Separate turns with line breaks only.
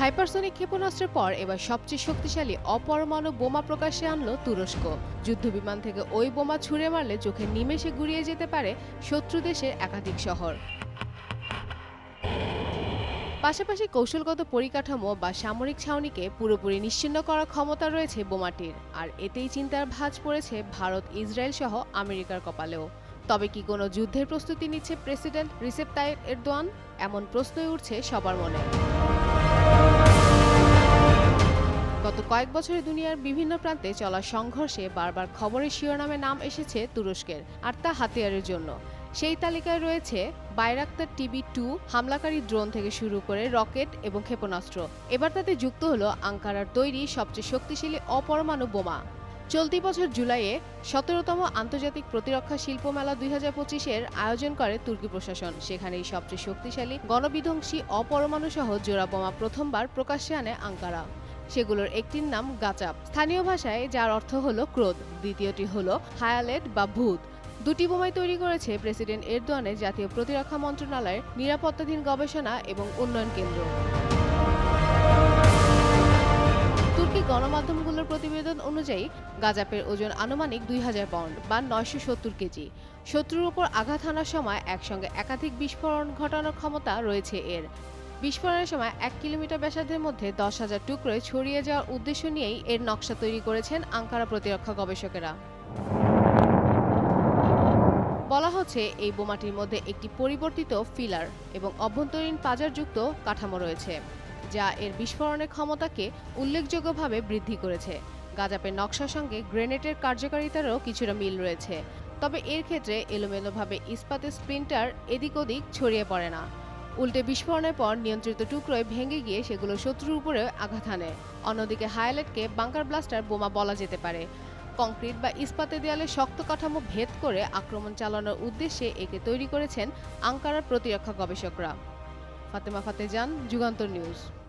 Hypersonic ক্ষেপণাস্ত্রের পর এবার সবচেয়ে শক্তিশালী অপরমাণু বোমা প্রকাশ্যে আনল তুরস্ক। যুদ্ধবিমান থেকে ওই বোমা ছুঁড়ে মারলে চোখে নিমেষে গুড়িয়ে যেতে পারে শত্রু দেশের একাধিক শহর। পাশাপাশি কৌশলগত পরিকাঠামো বা সামরিক ছাউনিকে পুরোপুরি নিশ্চিন্ন করার ক্ষমতা রয়েছে বোমাটির। আর এতেই চিন্তার ভাঁজ পড়েছে ভারত, ইসরায়েল সহ আমেরিকার কপালেও। তবে কি কোনো যুদ্ধের প্রস্তুতি নিচ্ছে প্রেসিডেন্ট রিসেপ তাইপ এরদোয়ান? এমন প্রশ্নই উঠছে সবার মনে। গত কয়েক বছরে দুনিয়ার বিভিন্ন প্রান্তে চলা সংঘর্ষে বারবার খবরের শিরোনামে নাম এসেছে তুরস্কের, আর তা হাতিয়ারের জন্য। সেই তালিকায় রয়েছে বাইরাক্তার টিভি টু, হামলাকারী ড্রোন থেকে শুরু করে রকেট এবং ক্ষেপণাস্ত্র। এবার তাতে যুক্ত হলো আঙ্কারার তৈরি সবচেয়ে শক্তিশালী অপরমাণু বোমা। চলতি বছর জুলাইয়ে সতেরোতম আন্তর্জাতিক প্রতিরক্ষা শিল্প মেলা দুই হাজার পঁচিশের আয়োজন করে তুর্কি প্রশাসন। সেখানেই সবচেয়ে শক্তিশালী গণবিধ্বংসী অপরমাণু সহ জোড়া বোমা প্রথমবার প্রকাশ্যে আনে আঙ্কারা। সেগুলোর একটির নাম গাচাপ। স্থানীয় ভাষায় যার অর্থ হলো ক্রোধ, দ্বিতীয়টি হলো হায়ালেট বা ভূত। দুটি বোমাই তৈরি করেছে প্রেসিডেন্ট এরদোয়ানের জাতীয় প্রতিরক্ষা মন্ত্রণালয়ের নিরাপত্তাধীন গবেষণা এবং উন্নয়ন কেন্দ্র। তুর্কি গণমাধ্যমগুলোর প্রতিবেদন অনুযায়ী, গাজাপের ওজন আনুমানিক দুই হাজার পাউন্ড বা নয়শো সত্তর কেজি। শত্রুর উপর আঘাত হানার সময় একসঙ্গে একাধিক বিস্ফোরণ ঘটানোর ক্ষমতা রয়েছে এর। বিস্ফোরণের সময় এক কিলোমিটার ব্যাসার্ধের মধ্যে দশ হাজার টুকরোয় ছড়িয়ে যাওয়ার উদ্দেশ্য নিয়েই এর নকশা তৈরি করেছেন আঙ্কারা প্রতিরক্ষা গবেষকেরা। বলা হচ্ছে এই বোমাটির মধ্যে একটি পরিবর্তিত ফিলার এবং অভ্যন্তরীণ পাজারযুক্ত কাঠামো রয়েছে, যা এর বিস্ফোরণের ক্ষমতাকে উল্লেখযোগ্যভাবে বৃদ্ধি করেছে। গাজাপের নকশার সঙ্গে গ্রেনেডের কার্যকারিতারও কিছুটা মিল রয়েছে, তবে এর ক্ষেত্রে এলোমেলোভাবে ইস্পাতের স্প্লিন্টার এদিক ওদিক ছড়িয়ে পড়ে না। উল্টে বিস্ফোরণের পর নিয়ন্ত্রিত টুকরোয় ভেঙে গিয়ে সেগুলো শত্রুর উপরে আঘাত হানে। অন্যদিকে হাইলাইটকে বাংকার ব্লাস্টার বোমা বলা যেতে পারে। কংক্রিট বা ইস্পাতে দেয়ালে শক্ত কাঠামো ভেদ করে আক্রমণ চালানোর উদ্দেশ্যে একে তৈরি করেছেন আঙ্কারার প্রতিরক্ষা গবেষকরা। ফাতেমা ফাতেজান, যুগান্তর নিউজ।